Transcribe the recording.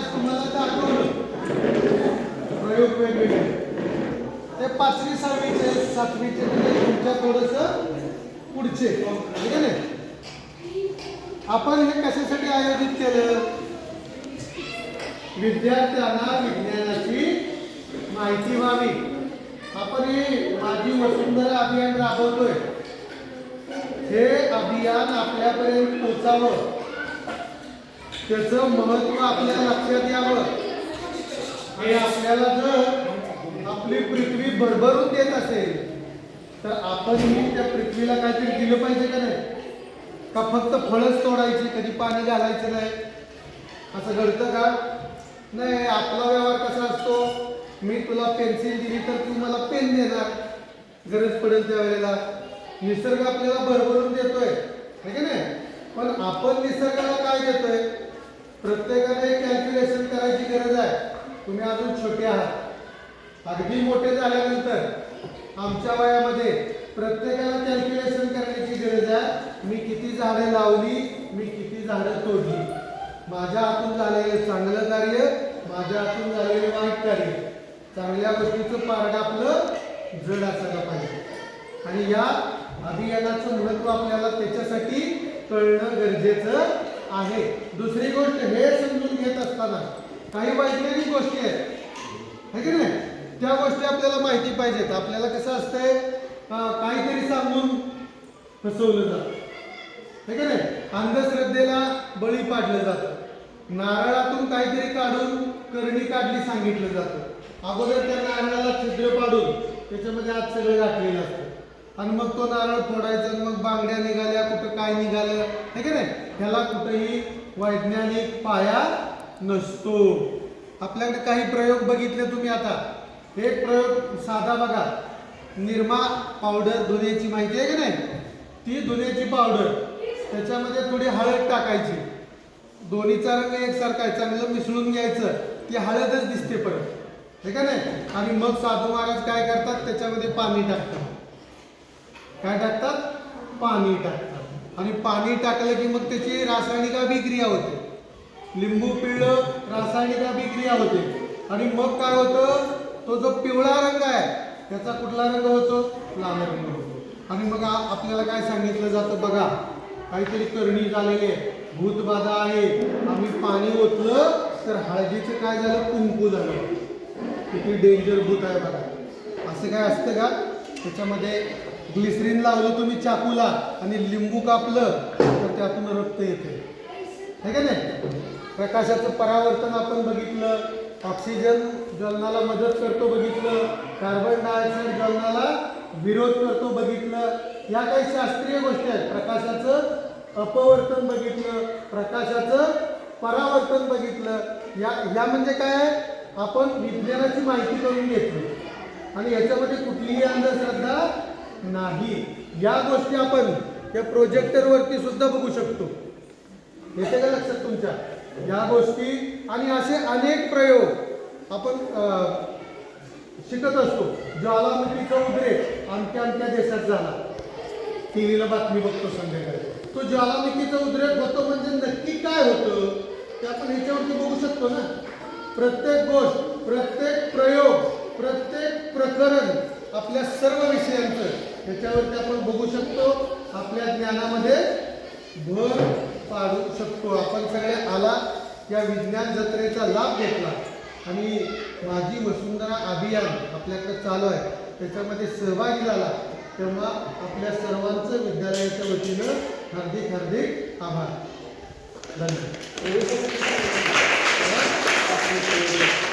आज तुम्हाला दाखवलं प्रयोग वेगवेगळे ते पाचवी सहावीचे सातवीचे म्हणजे तुमच्या थोडस पुढचे ठीक आहे आपण हे कशासाठी आयोजित केलं? विद्यार्थ्यांना विज्ञानाची माहिती व्हावी आपण हे माझी वसुंधरा अभियान राबवतोय हे अभियान आपल्यापर्यंत पोचावं त्याचं महत्त्व आपल्या लक्षात यावं. हे आपल्याला जर आपली पृथ्वी भरभरून देत असेल तर आपणही त्या पृथ्वीला काहीतरी दिलं पाहिजे का नाही? का फक्त फळच तोडायची कधी पाणी घालायचं नाही? असं घडतं का? नाही आपला व्यवहार कसा असतो? मी तुला पेन्सिल दिली तर तू मला पेन देणार. गरज पडेल त्यावेळेला. निसर्ग आपल्याला भरभरून देतोय है की नाही पण आपण निसर्गाला काय देतोय प्रत्येकाने कॅल्क्युलेशन करायची गरज आहे. तुम्ही अजून छोटे आहात. अगदी मोठे झाल्यानंतर आमच्या वयामध्ये प्रत्येकाला कॅल्क्युलेशन करण्याची गरज आहे. मी किती झाडं लावली मी किती झाडं तोडली. माझ्या हातून झालेलं चांगलं कार्य माझ्या हातून झालेलं वाईट कार्य. चांगल्या गोष्टीचं पारड आपलं जड असायला पाहिजे. आणि या अभियानाचं महत्त्व आपल्याला त्याच्यासाठी कळणं गरजेचं आहे. दुसरी गोष्ट हे समजून घेत असताना काही वैज्ञानिक गोष्टी आहेत. है की नाही? त्या गोष्टी आपल्याला माहिती पाहिजेत. आपल्याला कसं असतंय? काहीतरी सांगून फसवलं जातं. है की नाही? अंधश्रद्धेला बळी पाडलं जातं. नारळातून काहीतरी काढून करणी काढली सांगितलं जातं. अगोदर त्या नारळाला छिद्र पाडून त्याच्यामध्ये आज सगळं गाठलेलं असतं. आणि मग तो नारळ फोडायचा आणि मग बांगड्या निघाल्या कुठं काय निघालं. है की नाही? ह्याला कुठेही वैज्ञानिक पाया नसतो. आपल्याकडे काही प्रयोग बघितले तुम्ही आता? एक प्रयोग साधा बघा. निरमा पावडर धुण्याची माहिती आहे की नाही? ती धुण्याची पावडर त्याच्यामध्ये थोडी हळद टाकायची. दोन्हीचा रंग एकसारखा आहे. चांगलं मिसळून घ्यायचं. ती हळदच दिसते परत. हे का नाही? आणि मग साधू महाराज काय करतात? त्याच्यामध्ये पाणी टाकतात. काय टाकतात? पाणी टाकतात. आणि पाणी टाकलं की मग त्याची रासायनिक अभिक्रिया होते. लिंबू पिळलं रासायनिक अभिक्रिया होते. आणि मग काय होतं? तो जो पिवळा रंग आहे त्याचा कुठला रंग होतो? लाल रंग होतो. आणि मग आपल्याला काय सांगितलं जातं बघा? काहीतरी करणी झालेली आहे भूतबाधा आहे. आम्ही पाणी ओतलं तर हळदीचं काय झालं? कुंकू झालं. किती डेंजर भूत आहे बघा. असं काय असतं का? त्याच्यामध्ये ग्लिसरीन लावलं तुम्ही चाकूला आणि लिंबू कापलं तर त्यातून रक्त येते है का नाही? प्रकाशाचं परावर्तन आपण बघितलं ऑक्सिजन जलनाला मदत करतो बघितलं कार्बन डायऑक्साईड जलनाला विरोध करतो बघितलं. या काही शास्त्रीय गोष्टी आहेत. प्रकाशाचं अपवर्तन बघितलं प्रकाशाचं परावर्तन बघितलं. या या म्हणजे काय आहे? आपण विज्ञानाची माहिती करून घेतली. आणि याच्यामध्ये कुठलीही नाही. या गोष्टी आपण या प्रोजेक्टरवरती सुद्धा बघू शकतो. येते का लक्षात तुमच्या? या गोष्टी आणि असे अनेक प्रयोग आपण शिकत असतो. ज्वालामुखीचा उद्रेक आमच्या आमच्या देशात झाला. टी व्हीला बातमी बघतो संध्याकाळी. तो ज्वालामुखीचा उद्रेक होतो म्हणजे नक्की काय होतं ते आपण ह्याच्यावरती बघू शकतो ना. प्रत्येक गोष्ट प्रत्येक प्रयोग प्रत्येक प्रकरण आपल्या सर्व विषयांचं ह्याच्यावरती आपण बघू शकतो आपल्या ज्ञानामध्ये भर पाडू शकतो. आपण सगळे आला या विज्ञान जत्रेचा लाभ घेतला. आणि माझी वसुंधरा अभियान आपल्याकडे चालू आहे. त्याच्यामध्ये सहभागी झाला. तेव्हा आपल्या सर्वांचं विद्यालयाच्या वतीनं हार्दिक हार्दिक आभार. धन्यवाद.